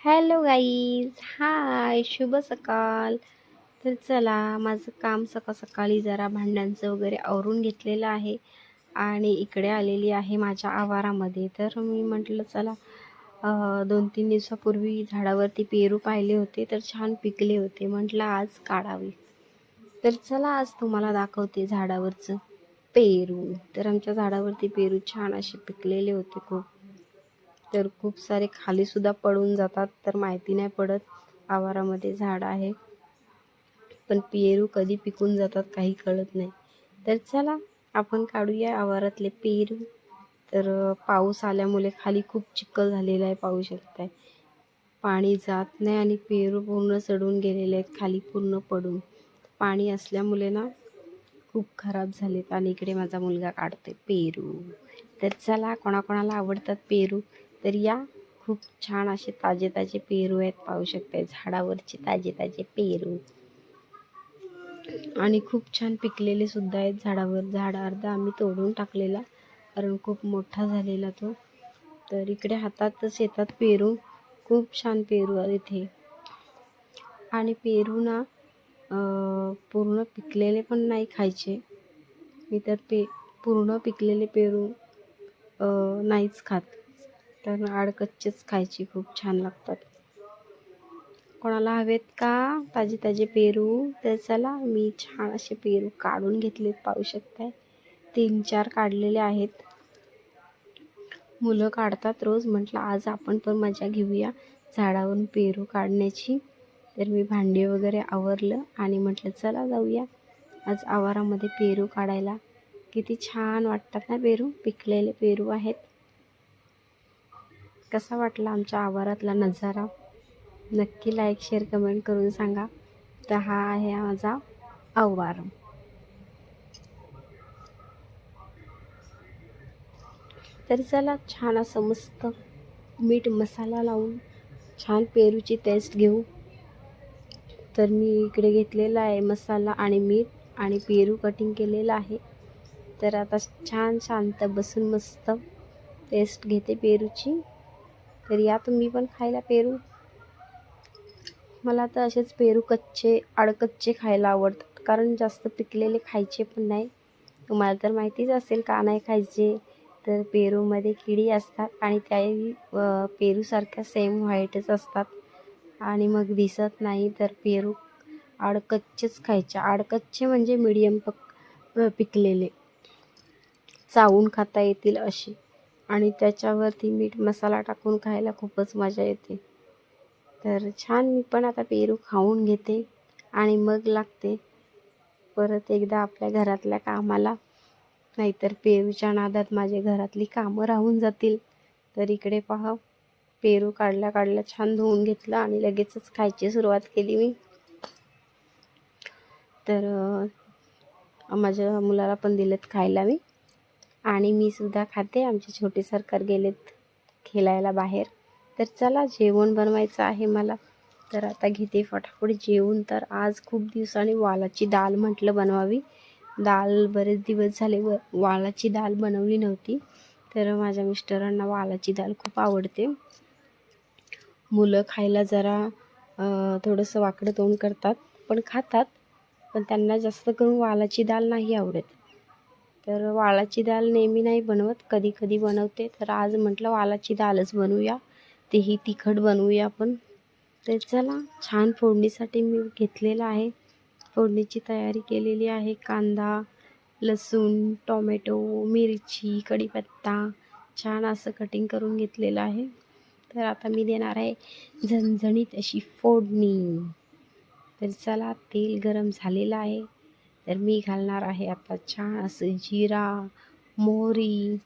Hello guys hi शुभ सकाळ तर चला माझं काम सकाळ सकाळी जरा भांड्यांचं वगैरे आवरून घेतलेलं आहे आणि इकडे आलेली आहे माझ्या आवारामध्ये. तर मी म्हटलं चला दोन तीन दिवसापूर्वी झाडावरती पेरू पाहिले होते तर छान पिकले होते. म्हटलं आज काढावे. तर चला आज तुम्हाला दाखवते झाडावरचं पेरू. तर आमच्या झाडावरती पेरू छान असे पिकलेले होते खूप. तर खूप सारे खालीसुद्धा पडून जातात तर माहिती नाही पडत. आवारामध्ये झाड आहे. पण पेरू कधी पिकून जातात काही कळत नाही. तर चला आपण काढूया आवारातले पेरू. तर पाऊस आल्यामुळे खाली खूप चिखल झालेला आहे पाहू शकताय. पाणी जात नाही आणि पेरू पूर्ण सडून गेलेले आहेत खाली पूर्ण पडून. पाणी असल्यामुळे ना खूप खराब झालेत. आणि इकडे माझा मुलगा काढतोय पेरू. तर चला कोणाकोणाला आवडतात पेरू? तर या खूप छान असे ताजे ताजे पेरू आहेत पाहू शकताय झाडावरचे ताजे ताजे पेरू. आणि खूप छान पिकलेले सुद्धा आहेत झाडावर. झाड अर्धा आम्ही तोडून टाकलेला कारण खूप मोठा झालेला तो. तर इकडे हातातच येतात पेरू खूप छान पेरू आहे इथे. आणि पेरू ना पूर्ण पिकलेले पण नाही खायचे. मी तर पे पूर्ण पिकलेले पेरू नाहीच खात. तर आडकच्चेच खायची खूप छान लागतात. कोणाला हवेत का? ताजे ताजे पेरू? तर चला मी छान असे पेरू काढून घेतलेत पाहू शकताय. तीन चार काढलेले आहेत. मुलं काढतात रोज. म्हटलं आज आपण पण मजा घेऊया झाडावरून पेरू काढण्याची. तर मी भांडी वगैरे आवरलं आणि म्हटलं चला जाऊया. आज आवारामध्ये पेरू काढायला. किती छान वाटतात ना पेरू? पिकलेले पेरू आहेत. कसा वाटला आमच्या आवारातला नजारा? नक्की लाईक शेअर कमेंट करून सांगा. तर हा आहे माझा आवार. तर चला छान असं मस्त मीठ मसाला लावून छान पेरूची टेस्ट घेऊ. तर मी इकडे घेतलेला आहे मसाला आणि मीठ आणि पेरू कटिंग केलेलं आहे. तर आता छान शांत बसून मस्त टेस्ट घेते पेरूची. तर या तुम्ही पण खायला पेरू. मला तर असेच पेरू कच्चे आडकच्चे खायला आवडतात. कारण जास्त पिकलेले खायचे पण नाही. तुम्हाला तर माहितीच असेल का नाही खायचे? तर पेरूमध्ये किडी असतात आणि त्याही पेरूसारख्या सेम व्हाईटच असतात. आणि मग दिसत नाही तर पेरू आडकच्चेच खायचे. आडकच्चे म्हणजे मिडियम पक पिकलेले. चावून खाता येतील असे. आणि त्याच्यावरती मीठ मसाला टाकून खायला खूपच मजा येते. तर छान मी पण आता पेरू खाऊन घेते आणि मग लागते. परत एकदा आपल्या घरातल्या कामाला. नाहीतर पेरूच्या नादात माझे घरातली कामं राहून जातील. तर इकडे पहा पेरू काढल्या काढल्या छान धुवून घेतलं आणि लगेचच खायची सुरुवात केली मी. तर माझ्या मुलाला पण दिलेत खायला मी. आणि मी सुद्धा खाते. आमचे छोटे सरकार गेलेत खेळायला बाहेर. तर चला जेवण बनवायचं आहे मला. तर आता घेते फटाफट जेवून तर आज खूप दिवसांनी वालाची डाळ म्हटलं बनवावी. डाळ बरेच दिवस झाले व वालाची डाळ बनवली नव्हती. तर माझ्या मिस्टरांना वालाची डाळ खूप आवडते. मुलं खायला जरा थोडंसं वाकडं तोंड करतात पण खातात. पण त्यांना जास्त करून वालाची डाळ नाही आवडत. तर वालाची डाळ नेहमी नाही बनवत कधी कधी बनवते. तर आज म्हटलं वालाची डाळच बनवूया. तेही तिखट बनवूया आपण. तर चला छान फोडणीसाठी मी घेतलेलं आहे. फोडणीची तयारी केलेली आहे. कांदा लसूण टोमॅटो मिरची कढीपत्ता छान असं कटिंग करून घेतलेलं आहे. तर आता मी देणार आहे झणझणीत अशी फोडणी. तर चला तेल गरम झालेलं आहे. तर मी घालणार आहे आता छान असं जिरा मोहरी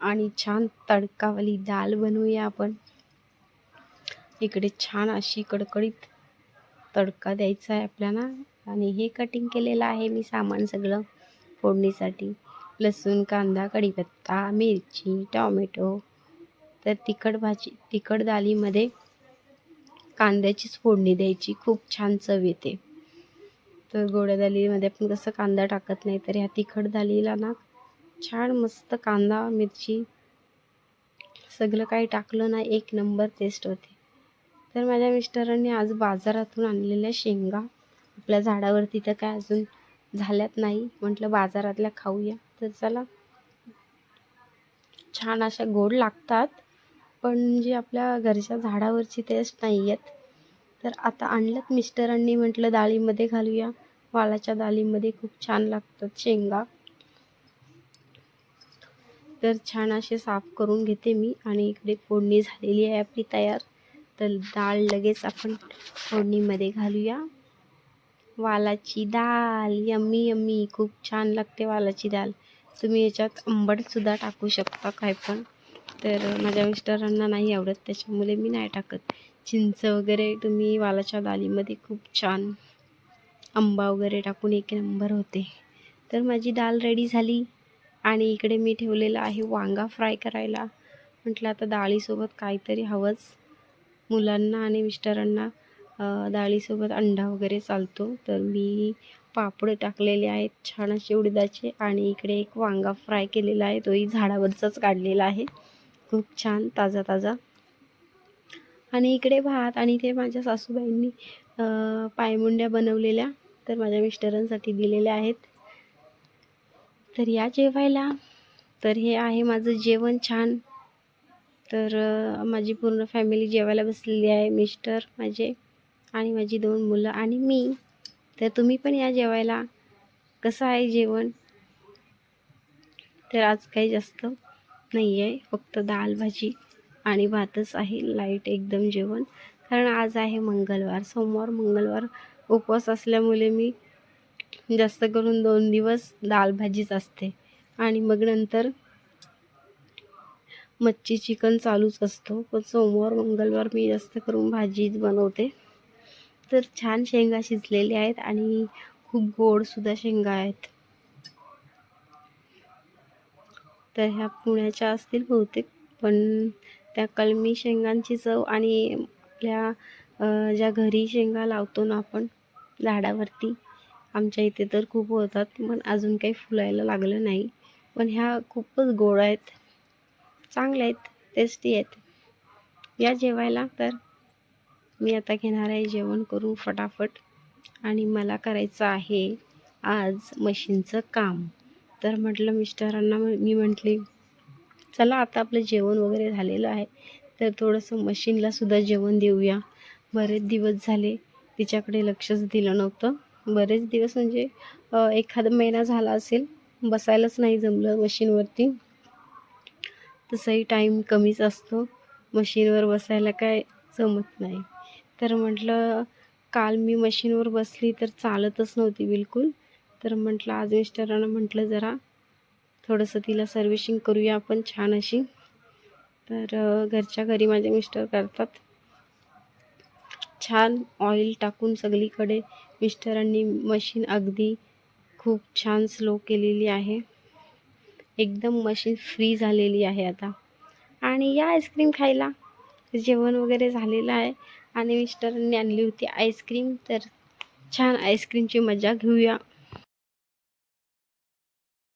आणि छान तडकावाली दाल बनवूया आपण. इकडे छान अशी कडकडीत तडका द्यायचा आहे आपल्याला आणि हे कटिंग केलेलं आहे मी सामान सगळं फोडणीसाठी. लसूण कांदा कढीपत्ता मिरची टॉमॅटो. तर तिखट भाजी तिखट दालीमध्ये कांद्याचीच फोडणी द्यायची. खूप छान चव येते. तर गोड्या दालीमध्ये आपण कसं कांदा टाकत नाही तर ह्या तिखट दालीला ना छान मस्त कांदा मिरची सगळं काही टाकलं ना एक नंबर टेस्ट होते. तर माझ्या मिस्टरांनी आज बाजारातून आणलेल्या शेंगा आपल्या झाडावरती तर काय अजून झाल्यात नाही म्हटलं बाजारातल्या खाऊया. तर चला छान अशा गोड लागतात पण जी आपल्या घरच्या झाडावरची टेस्ट नाही आहेत तर आता आणल्यात मिस्टरांनी म्हटलं डाळीमध्ये घालूया. वालाच्या डाळीमध्ये खूप छान लागतात शेंगा. तर छान असे साफ करून घेते मी आणि इकडे फोडणी झालेली आहे आपली तयार. तर डाळ लगेच आपण फोडणीमध्ये घालूया. वालाची डाळ यम्मी यम्मी खूप छान लागते वालाची डाळ. तुम्ही याच्यात आंबटसुद्धा टाकू शकता काय पण. तर माझ्या मिस्टरांना नाही आवडत त्याच्यामुळे मी नाही टाकत. चिंच वगैरे तुम्ही वालाच्या दालीमध्ये खूप छान आंबा वगैरे टाकून एक नंबर होते. तर माझी डाल रेडी झाली आणि इकडे मी ठेवलेलं आहे वांगा फ्राय करायला. म्हटलं आता डाळीसोबत काहीतरी हवंच. मुलांना आणि मिस्टरांना डाळीसोबत अंडा वगैरे चालतो. तर मी पापड टाकलेले आहेत छान असे उडदाचे आणि इकडे एक वांगा फ्राय केलेला आहे. तोही झाडावरचाच काढलेला आहे. खूप छान ताजा ताजा आणि इकडे भात आणि ते माझ्या सासूबाईंनी पायमुंड्या बनवलेल्या तर माझ्या मिस्टरांसाठी दिलेल्या आहेत. तर या जेवायला. तर हे आहे माझं जेवण छान. तर माझी पूर्ण फॅमिली जेवायला बसलेली आहे मिस्टर माझे आणि माझी दोन मुलं आणि मी. तर तुम्ही पण या जेवायला. कसं आहे जेवण? तर आज काही जास्त नाही आहे फक्त दाल भाजी. आणि भातच आहे लाइट एकदम जेवण. कारण आज आहे मंगळवार सोमवार मंगळवार. उपवास असल्यामुळे मी जास्त करून दोन दिवस दाल भाजीच असते. आणि मग नंतर मच्छी चिकन चालूच असतो. पण सोमवार मंगळवार मी जास्त करून भाजीच बनवते. तर छान शेंगा शिजलेल्या आहेत आणि खूप गोडसुद्धा शेंगा आहेत. तर ह्या पुण्याच्या असतील बहुतेक पण त्या कलमी शेंगांची चव आणि आपल्या ज्या घरी शेंगा लावतो ना आपण झाडावरती आमच्या इथे तर खूप होतात पण अजून काही फुलायला लागलं नाही. पण ह्या खूपच गोड आहेत. चांगल्या आहेत टेस्टी आहेत. या जेवायला तर मी आता घेणार आहे जेवण करून फटाफट. आणि मला करायचं आहे आज मशीनचं काम. तर म्हटलं मिस्टरांना मी म्हटली चला आता आपलं जेवण वगैरे झालेलं आहे. तर थोडंसं मशीनलासुद्धा जेवण देऊया. बरेच दिवस झाले तिच्याकडे लक्षच दिलं नव्हतं. बरेच दिवस म्हणजे एखादा महिना झाला असेल बसायलाच नाही जमलं मशीनवरती. तसंही टाईम कमीच असतो. मशीनवर बसायला काय जमत नाही. तर म्हटलं काल मी मशीनवर बसली तर चालतच नव्हती बिलकुल. तर म्हटलं आज मिस्टरांना म्हटलं जरा थोडंसं तिला सर्व्हिशिंग करूया आपण छान अशी. तर घरच्या घरी माझे मिस्टर करतात. छान ऑइल टाकून सगळीकडे मिस्टरांनी मशीन अगदी खूप छान स्लो केलेली आहे. एकदम मशीन फ्री झालेली आहे आता. आणि या आईस्क्रीम खायला. जेवण वगैरे झालेलं आहे आणि मिस्टरांनी आणली होती आईस्क्रीम तर छान आईस्क्रीमची मजा घेऊया.